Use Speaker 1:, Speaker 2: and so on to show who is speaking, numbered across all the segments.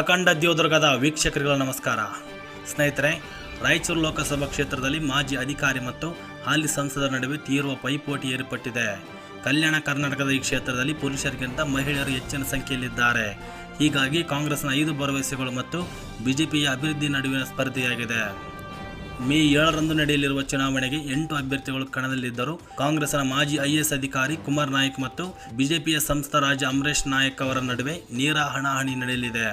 Speaker 1: ಅಖಂಡ ದೇವದುರ್ಗದ ವೀಕ್ಷಕರಿಗಳ ನಮಸ್ಕಾರ. ಸ್ನೇಹಿತರೆ, ರಾಯಚೂರು ಲೋಕಸಭಾ ಕ್ಷೇತ್ರದಲ್ಲಿ ಮಾಜಿ ಅಧಿಕಾರಿ ಮತ್ತು ಹಾಲಿ ಸಂಸದರ ನಡುವೆ ತೀವ್ರ ಪೈಪೋಟಿ ಏರ್ಪಟ್ಟಿದೆ. ಕಲ್ಯಾಣ ಕರ್ನಾಟಕದ ಈ ಕ್ಷೇತ್ರದಲ್ಲಿ ಪುರುಷರಿಗಿಂತ ಮಹಿಳೆಯರು ಹೆಚ್ಚಿನ ಸಂಖ್ಯೆಯಲ್ಲಿದ್ದಾರೆ. ಹೀಗಾಗಿ ಕಾಂಗ್ರೆಸ್ನ ಐದು ಭರವಸೆಗಳು ಮತ್ತು ಬಿಜೆಪಿಯ ಅಭಿವೃದ್ಧಿ ನಡುವಿನ ಸ್ಪರ್ಧೆಯಾಗಿದೆ. ಮೇ ಏಳರಂದು ನಡೆಯಲಿರುವ ಚುನಾವಣೆಗೆ ಎಂಟು ಅಭ್ಯರ್ಥಿಗಳು ಕಣದಲ್ಲಿದ್ದರು ಕಾಂಗ್ರೆಸ್ನ ಮಾಜಿ ಐಎಎಸ್ ಅಧಿಕಾರಿ ಕುಮಾರ್ ನಾಯಕ್ ಮತ್ತು ಬಿಜೆಪಿಯ ಸಂಸ್ಥಾ ರಾಜ ಅಮರೇಶ್ ನಾಯಕ್ ಅವರ ನಡುವೆ ನೇರ ಹಣಾಹಣಿ ನಡೆಯಲಿದೆ.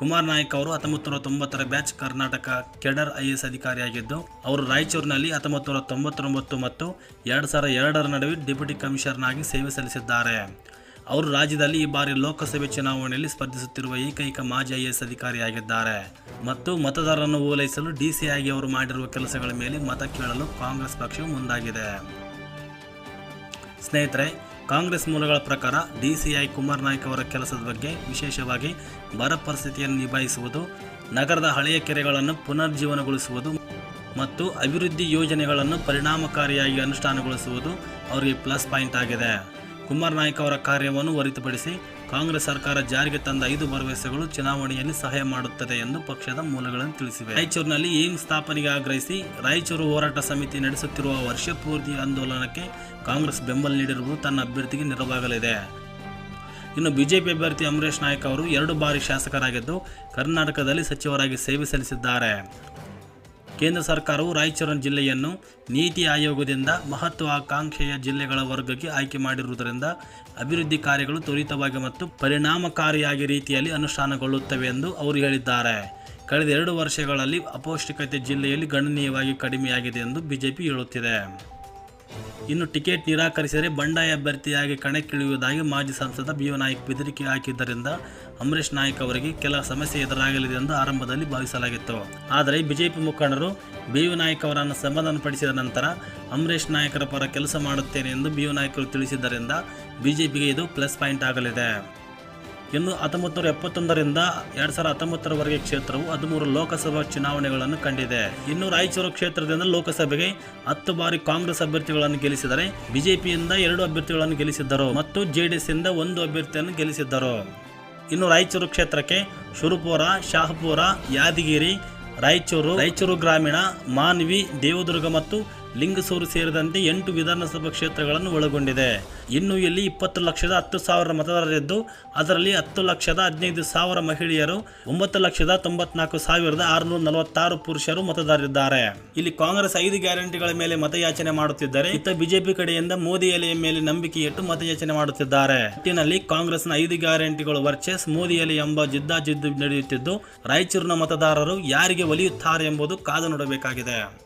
Speaker 1: ಕುಮಾರ್ ನಾಯಕ್ ಅವರು ಹತ್ತೊಂಬತ್ತು ನೂರ ತೊಂಬತ್ತರ batch Karnataka cadre I S ಅಧಿಕಾರಿಯಾಗಿದ್ದು, ಅವರು ರಾಯಚೂರಿನಲ್ಲಿ ಹತ್ತೊಂಬತ್ತು ನೂರ ತೊಂಬತ್ತೊಂಬತ್ತು ಮತ್ತು ಎರಡು ಸಾವಿರದ ಎರಡರ ನಡುವೆ ಡೆಪ್ಯೂಟಿ ಕಮಿಷನರ್ ಆಗಿ ಸೇವೆ ಸಲ್ಲಿಸಿದ್ದಾರೆ. ಅವರು ರಾಜ್ಯದಲ್ಲಿ ಈ ಬಾರಿ ಲೋಕಸಭೆ ಚುನಾವಣೆಯಲ್ಲಿ ಸ್ಪರ್ಧಿಸುತ್ತಿರುವ ಏಕೈಕ ಮಾಜಿ ಐ ಎಸ್ ಅಧಿಕಾರಿಯಾಗಿದ್ದಾರೆ. ಮತ್ತು ಮತದಾರರನ್ನು ಓಲೈಸಲು ಡಿಸಿ ಆಗಿ ಅವರು ಮಾಡಿರುವ ಕೆಲಸಗಳ ಮೇಲೆ ಮತ ಕೇಳಲು ಕಾಂಗ್ರೆಸ್ ಪಕ್ಷವು ಮುಂದಾಗಿದೆ. ಸ್ನೇಹಿತರೆ ಕಾಂಗ್ರೆಸ್ ಮೂಲಗಳ ಪ್ರಕಾರ ಡಿಸಿಐ ಕುಮಾರ್ ನಾಯ್ಕ್ ಅವರ ಕೆಲಸದ ಬಗ್ಗೆ ವಿಶೇಷವಾಗಿ ಬರ ಪರಿಸ್ಥಿತಿಯನ್ನು ನಿಭಾಯಿಸುವುದು, ನಗರದ ಹಳೆಯ ಕೆರೆಗಳನ್ನು ಪುನರ್ಜೀವನಗೊಳಿಸುವುದು ಮತ್ತು ಅಭಿವೃದ್ಧಿ ಯೋಜನೆಗಳನ್ನು ಪರಿಣಾಮಕಾರಿಯಾಗಿ ಅನುಷ್ಠಾನಗೊಳಿಸುವುದು ಅವರಿಗೆ ಪ್ಲಸ್ ಪಾಯಿಂಟ್ ಆಗಿದೆ. ಕುಮಾರ್ ನಾಯ್ಕ ಅವರ ಕಾರ್ಯವನ್ನು ಹೊರತುಪಡಿಸಿ ಕಾಂಗ್ರೆಸ್ ಸರ್ಕಾರ ಜಾರಿಗೆ ತಂದ ಐದು ಭರವಸೆಗಳು ಚುನಾವಣೆಯಲ್ಲಿ ಸಹಾಯ ಮಾಡುತ್ತದೆ ಎಂದು ಪಕ್ಷದ ಮೂಲಗಳನ್ನು ತಿಳಿಸಿವೆ. ರಾಯಚೂರಿನಲ್ಲಿ ಏಮ್ಸ್ ಸ್ಥಾಪನೆಗೆ ಆಗ್ರಹಿಸಿ ರಾಯಚೂರು ಹೋರಾಟ ಸಮಿತಿ ನಡೆಸುತ್ತಿರುವ ವರ್ಷ ಪೂರ್ತಿ ಆಂದೋಲನಕ್ಕೆ ಕಾಂಗ್ರೆಸ್ ಬೆಂಬಲ ನೀಡಿರುವುದು ತನ್ನ ಅಭ್ಯರ್ಥಿಗೆ ನೆರವಾಗಲಿದೆ. ಇನ್ನು ಬಿಜೆಪಿ ಅಭ್ಯರ್ಥಿ ಅಮರೇಶ್ ನಾಯಕ್ ಅವರು ಎರಡು ಬಾರಿ ಶಾಸಕರಾಗಿದ್ದು ಕರ್ನಾಟಕದಲ್ಲಿ ಸಚಿವರಾಗಿ ಸೇವೆ ಸಲ್ಲಿಸಿದ್ದಾರೆ. ಕೇಂದ್ರ ಸರ್ಕಾರವು ರಾಯಚೂರು ಜಿಲ್ಲೆಯನ್ನು ನೀತಿ ಆಯೋಗದಿಂದ ಮಹತ್ವಾಕಾಂಕ್ಷೆಯ ಜಿಲ್ಲೆಗಳ ವರ್ಗಕ್ಕೆ ಆಯ್ಕೆ ಮಾಡಿರುವುದರಿಂದ ಅಭಿವೃದ್ಧಿ ಕಾರ್ಯಗಳು ತ್ವರಿತವಾಗಿ ಮತ್ತು ಪರಿಣಾಮಕಾರಿಯಾಗಿ ರೀತಿಯಲ್ಲಿ ಅನುಷ್ಠಾನಗೊಳ್ಳುತ್ತವೆ ಎಂದು ಅವರು ಹೇಳಿದ್ದಾರೆ. ಕಳೆದ ಎರಡು ವರ್ಷಗಳಲ್ಲಿ ಅಪೌಷ್ಟಿಕತೆ ಜಿಲ್ಲೆಯಲ್ಲಿ ಗಣನೀಯವಾಗಿ ಕಡಿಮೆಯಾಗಿದೆ ಎಂದು ಬಿಜೆಪಿ ಹೇಳುತ್ತಿದೆ. ಇನ್ನು ಟಿಕೆಟ್ ನಿರಾಕರಿಸಿದರೆ ಬಂಡಾಯ ಅಭ್ಯರ್ಥಿಯಾಗಿ ಕಣಕ್ಕಿಳಿಯುವುದಾಗಿ ಮಾಜಿ ಸಂಸದ ಬಿ ನಾಯಕ್ ಬೆದರಿಕೆ ಹಾಕಿದ್ದರಿಂದ ಅಮರೇಶ್ ನಾಯಕ್ ಅವರಿಗೆ ಕೆಲ ಸಮಸ್ಯೆ ಎದುರಾಗಲಿದೆ ಎಂದು ಆರಂಭದಲ್ಲಿ ಭಾವಿಸಲಾಗಿತ್ತು. ಆದರೆ ಬಿಜೆಪಿ ಮುಖಂಡರು ಬಿ ನಾಯಕ್ ಅವರನ್ನು ಸಮಾಧಾನಪಡಿಸಿದ ನಂತರ ಅಮರೇಶ್ ನಾಯಕರ ಪರ ಕೆಲಸ ಮಾಡುತ್ತೇನೆ ಎಂದು ಬಿ ನಾಯಕರು ತಿಳಿಸಿದ್ದರಿಂದ ಬಿಜೆಪಿಗೆ ಇದು ಪ್ಲಸ್ ಪಾಯಿಂಟ್ ಆಗಲಿದೆ. ಇನ್ನು ಹತ್ತೊಂಬತ್ತು ನೂರ ಎಪ್ಪತ್ತೊಂದರಿಂದ ಎರಡು ಸಾವಿರದ ಹತ್ತೊಂಬತ್ತರವರೆಗೆ ಕ್ಷೇತ್ರವು ಹದಿಮೂರು ಲೋಕಸಭಾ ಚುನಾವಣೆಗಳನ್ನು ಕಂಡಿದೆ. ಇನ್ನು ರಾಯಚೂರು ಕ್ಷೇತ್ರದಿಂದ ಲೋಕಸಭೆಗೆ ಹತ್ತು ಬಾರಿ ಕಾಂಗ್ರೆಸ್ ಅಭ್ಯರ್ಥಿಗಳನ್ನು ಗೆಲ್ಲಿಸಿದರೆ ಬಿಜೆಪಿಯಿಂದ ಎರಡು ಅಭ್ಯರ್ಥಿಗಳನ್ನು ಗೆಲ್ಲಿಸಿದ್ದರು ಮತ್ತು ಜೆಡಿಎಸ್ ಇಂದ ಒಂದು ಅಭ್ಯರ್ಥಿಯನ್ನು ಗೆಲ್ಲಿಸಿದ್ದರು. ಇನ್ನು ರಾಯಚೂರು ಕ್ಷೇತ್ರಕ್ಕೆ ಶುರುಪುರ, ಶಾಹಪುರ, ಯಾದಗಿರಿ, ರಾಯಚೂರು ರಾಯಚೂರು ಗ್ರಾಮೀಣ, ಮಾನ್ವಿ, ದೇವದುರ್ಗ ಮತ್ತು ಲಿಂಗಸೂರು ಸೇರಿದಂತೆ ಎಂಟು ವಿಧಾನಸಭಾ ಕ್ಷೇತ್ರಗಳನ್ನು ಒಳಗೊಂಡಿದೆ. ಇನ್ನು ಇಲ್ಲಿ ಇಪ್ಪತ್ತು ಲಕ್ಷದ ಹತ್ತು ಸಾವಿರ ಮತದಾರರಿದ್ದು, ಅದರಲ್ಲಿ ಹತ್ತು ಲಕ್ಷದ ಹದಿನೈದು ಸಾವಿರ ಮಹಿಳೆಯರು, ಒಂಬತ್ತು ಲಕ್ಷದ ತೊಂಬತ್ನಾಲ್ಕು ಸಾವಿರದ ಆರುನೂರ ನಲವತ್ತಾರು ಪುರುಷರು ಮತದಾರರಿದ್ದಾರೆ. ಇಲ್ಲಿ ಕಾಂಗ್ರೆಸ್ ಐದು ಗ್ಯಾರಂಟಿಗಳ ಮೇಲೆ ಮತಯಾಚನೆ ಮಾಡುತ್ತಿದ್ದರೆ, ಇತ್ತ ಬಿಜೆಪಿ ಕಡೆಯಿಂದ ಮೋದಿ ಎಲೆಯ ಮೇಲೆ ನಂಬಿಕೆ ಇಟ್ಟು ಮತಯಾಚನೆ ಮಾಡುತ್ತಿದ್ದಾರೆ. ಒಟ್ಟಿನಲ್ಲಿ ಕಾಂಗ್ರೆಸ್ನ ಐದು ಗ್ಯಾರಂಟಿಗಳು ವರ್ಚಸ್, ಮೋದಿ ಎಲೆ ಎಂಬ ಜಿದ್ದಾಜಿದ್ದು ನಡೆಯುತ್ತಿದ್ದು, ರಾಯಚೂರಿನ ಮತದಾರರು ಯಾರಿಗೆ ಒಲಿಯುತ್ತಾರೆ ಎಂಬುದು ಕಾದು ನೋಡಬೇಕಾಗಿದೆ.